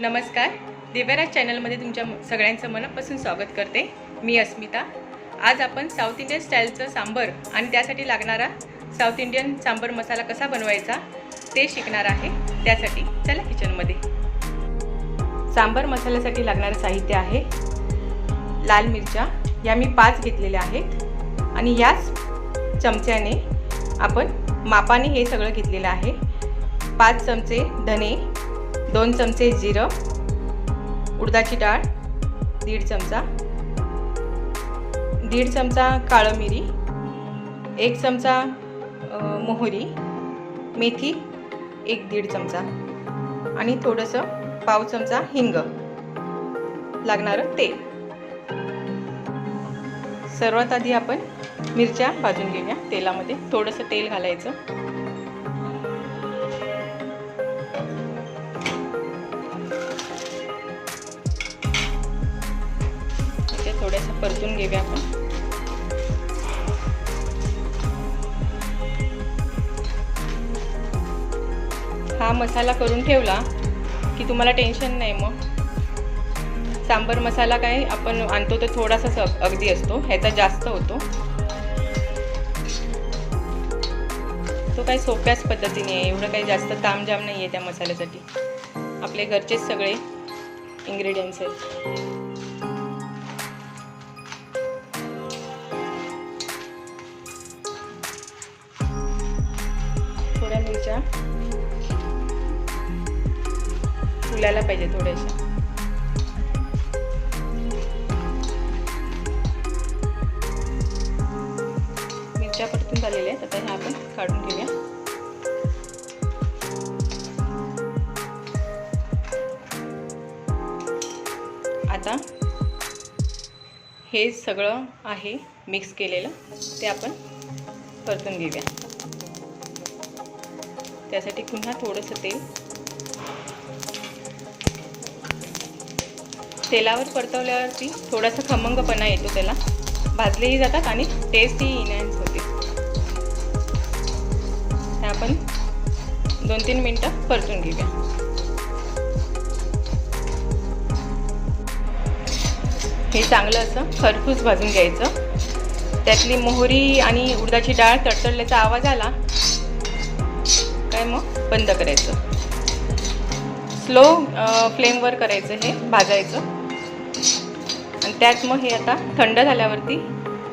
नमस्कार. देवराज चॅनलमध्ये तुमच्या सगळ्यांचं मनापासून स्वागत करते. मी अस्मिता. आज आपण साऊथ इंडियन स्टाईलचं सांबर आणि त्यासाठी लागणारा साऊथ इंडियन सांबर मसाला कसा बनवायचा ते शिकणार आहे. त्यासाठी चला किचनमध्ये. सांबर मसाल्यासाठी लागणारं साहित्य आहे लाल मिरच्या. या मी पाच घेतलेल्या आहेत. आणि याच चमच्याने आपण मापाने हे सगळं घेतलेलं आहे. पाच चमचे धने दोन चमचे जिरं उडदाची डाळ दीड चमचा. दीड चमचा काळं मिरी एक चमचा मोहरी मेथी एक दीड चमचा. आणि थोडंसं पाव चमचा हिंग लागणारं तेल. सर्वात आधी आपण मिरच्या भाजून घेऊया. तेलामध्ये थोडंसं तेल घालायचं. घेऊया आपण. हा मसाला करून ठेवला की तुम्हाला टेन्शन नाही मग. सांबर मसाला काय आपण आणतो तर थोडासा अगदी असतो ह्याचा जास्त होतो. तो काही सोप्याच पद्धतीने आहे एवढं काही जास्त तामजाम नाही आहे त्या मसाल्यासाठी. आपले घरचेच सगळे इन्ग्रेडियंट्स आहेत. मेहंदीच्या मिरच्या फुलायला पाहिजे थोड्याशा. मिरच्या परतून झालेल्या आहेत. आता ह्या आपण काढून घेऊया. आता हे सगळं आहे मिक्स केलेलं. ते आपण परतून घेऊया. त्यासाठी पुन्हा थोडंसं तेल. तेलावर परतवल्यावरती थोडासा खमंगपणा येतो त्याला. भाजलेही जातात आणि टेस्टही इनहॅन्स होते. ते आपण दोन तीन मिनटं परतून घेऊया. हे चांगलं असं खरपूस भाजून घ्यायचं. त्यातली मोहरी आणि उडदाची डाळ तडतडल्याचा आवाज आला काय मग? बंद करायचं. स्लो फ्लेमवर करायचं हे भाजायचं. आणि त्यात मग हे आता थंड झाल्यावरती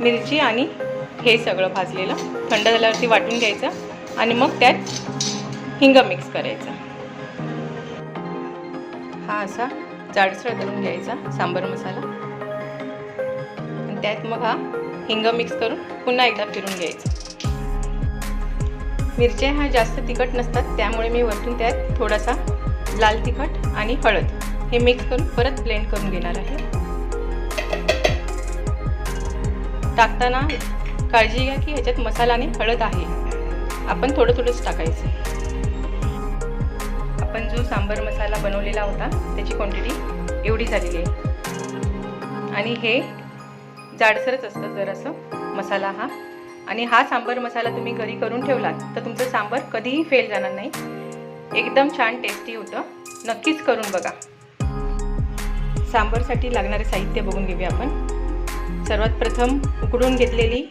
मिरची आणि हे सगळं भाजलेलं. थंड झाल्यावरती वाटून घ्यायचं आणि मग त्यात हिंग मिक्स करायचा. हा असा जाडसर करून घ्यायचा सांबर मसाला. आणि त्यात मग हा हिंग मिक्स करून पुन्हा एकदा फिरून घ्यायचं. मिरच्या ह्या जास्त तिखट नसतात त्यामुळे मी वरतून त्यात थोडासा लाल तिखट आणि हळद हे मिक्स करून परत ब्लेंड करून घेणार आहे. टाकताना काळजी घ्या की ह्याच्यात मसाला आणि हळद आहे. आपण थोडं थोडंच टाकायचं. आपण जो सांबर मसाला बनवलेला होता त्याची क्वांटिटी एवढी झालेली आहे. आणि हे जाडसरच असतं जरासं मसाला हा. आणि हा सांबर मसाला तुम्ही घरी करून ठेवलात तर तुमचं सांबर कधीही फेल जाणार नाही. एकदम छान टेस्टी होतं. नक्कीच करून बघा. सांबरसाठी लागणारे साहित्य बघून घेऊया आपण. सर्वात प्रथम उकडून घेतलेली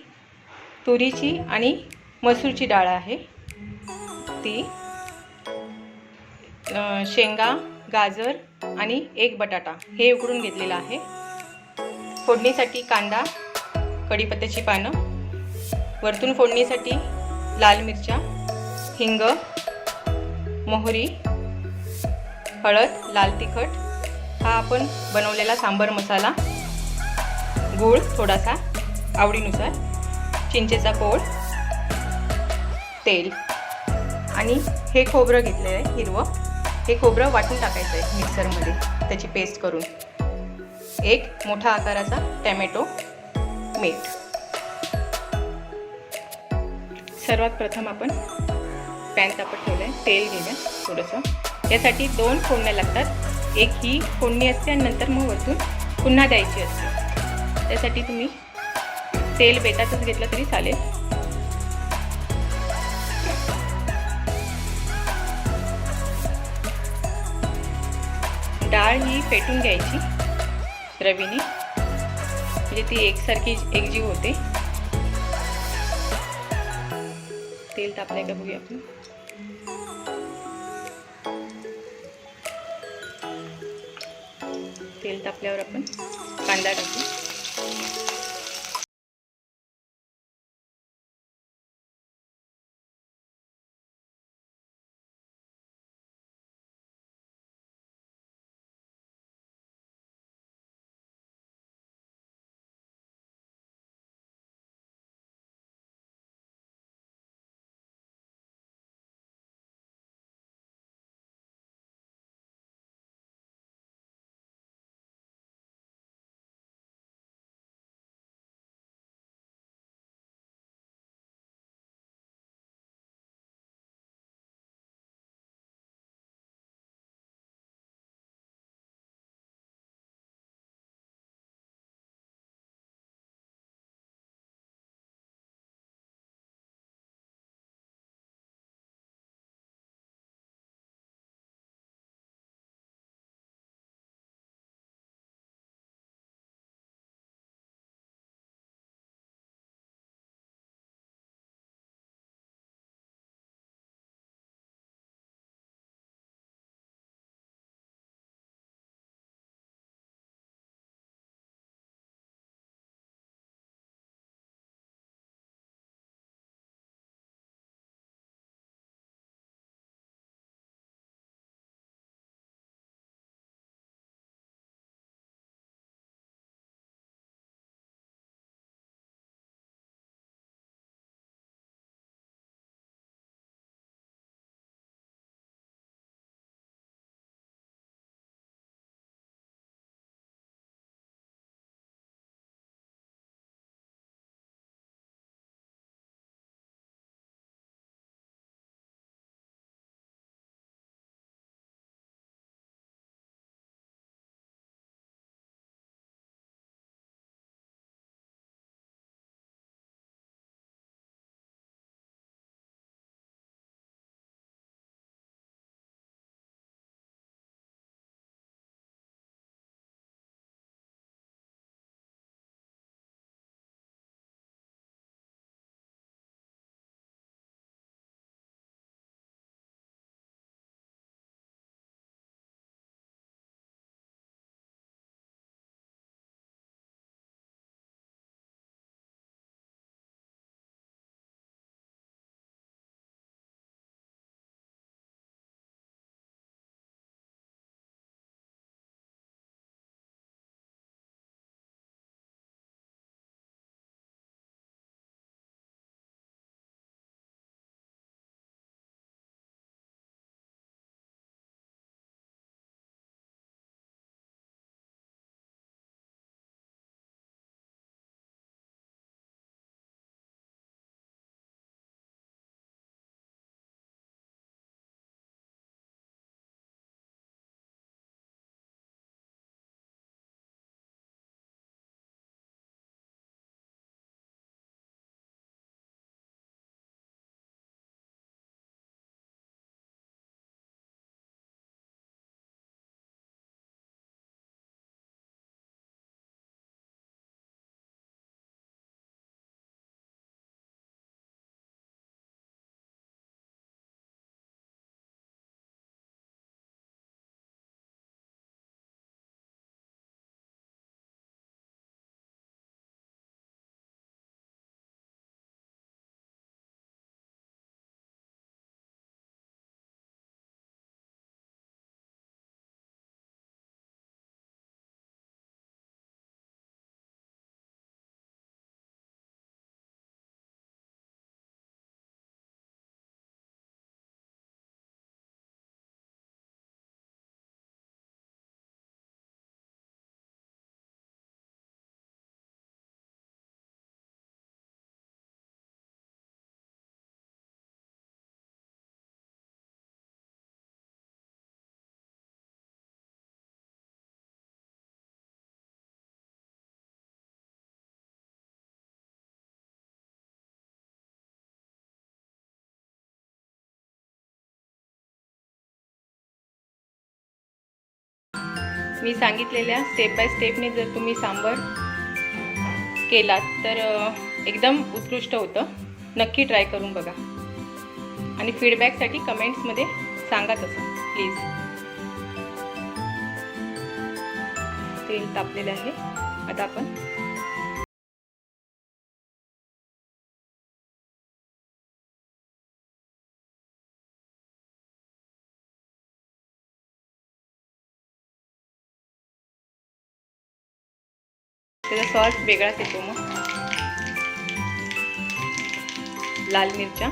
तुरीची आणि मसूरची डाळ आहे. ती शेंगा गाजर आणि एक बटाटा हे उकडून घेतलेलं आहे. फोडणीसाठी कांदा कढीपत्त्याची पानं वरतून फोडणीसाठी लाल मिरच्या हिंग मोहरी हळद लाल तिखट. हा आपण बनवलेला सांबर मसाला. गूळ थोडासा आवडीनुसार. चिंचेचा कोळ तेल. आणि हे खोबरं घेतलं आहे हिरवं. हे खोबरं वाटून टाकायचं आहे मिक्सरमध्ये त्याची पेस्ट करून. एक मोठा आकाराचा टॅमॅटो मीठ. सर्वात प्रथम आपण पॅन तापत ठेवलं आहे तेल घेऊया थोडंसं. यासाठी दोन फोडण्या लागतात. एक ही फोडणी असते आणि नंतर मग वरतून पुन्हा द्यायची असते. त्यासाठी तुम्ही तेल बेतातच घेतलं तरी चालेल. डाळ ही फेटून घ्यायची रवीने. म्हणजे ती एकसारखी एकजीव होते. तापलाय का बघूया आपण तेल तापल्यावर आपण कांदा टाकू मी सांगितलेल्या स्टेप बाय स्टेपने जर तुम्ही सांबर केलात तर एकदम उत्कृष्ट होतं. नक्की ट्राय करून बघा. आणि फीडबॅकसाठी कमेंट्समध्ये सांगा तसं प्लीज तेल तापलेलं आहे. आता आपण त्याचा सॉस वेगळाच येतो मग. लाल मिरच्या.